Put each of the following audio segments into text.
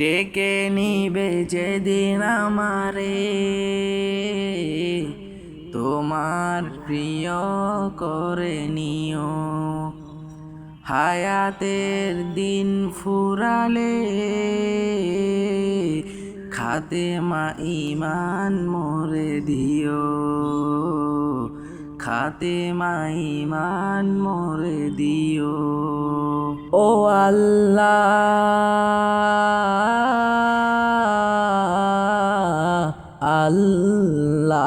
ডেকে নিবে যেদিন আমারে। তোমার প্রিয় করে নিও। হায়াতের দিন ফুরালে খাতে মা ইমান মরে দিও। খাতে মা ইমান মরে দিও। ও আল্লাহ! আল্লাহ।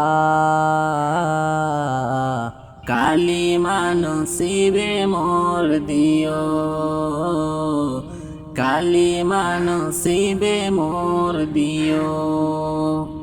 কালি মানসিবে মোর দিও। কালি মানসিবে মোর দিও।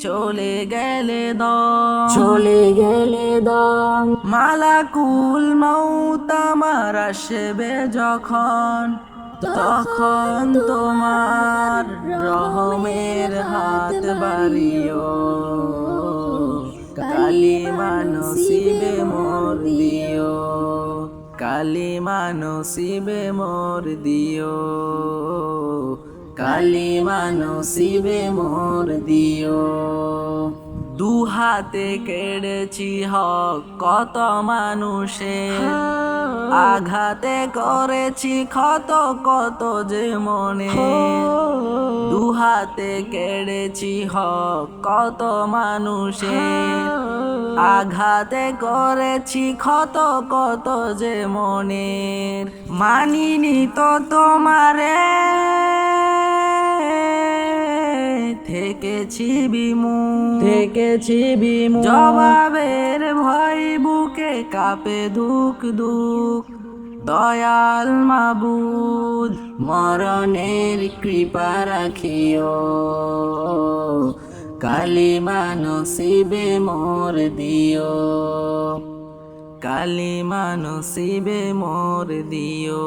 চলে গেলে দম চলে গেলে দম মালাকুল মৌত আমার আসবে যখন তখন তোমার রহমের হাত বাড়িও। কালি মানসিবে মোর দিও কালি মানসিবে মোর দিও। কালি মানসিবে মোর দিও। দু হাতে কেড়েছি হক কত মানুষের আঘাতে করেছি ক্ষত কত যে মনে। দু হাতে কেড়েছি হক কত মানুষের আঘাতে করেছি ক্ষত কত যে মনের। মানিনি তো তোমারে। থেকেছি বিমু। থেকেছি বিমু। জবাবের ভয় বুকে কাপে দুঃখ দুঃখ। দয়াল মাবুদ মরণের কৃপা রাখিও। কালি মানসিবে মোর দিও। কালি মানসিবে মোর দিও।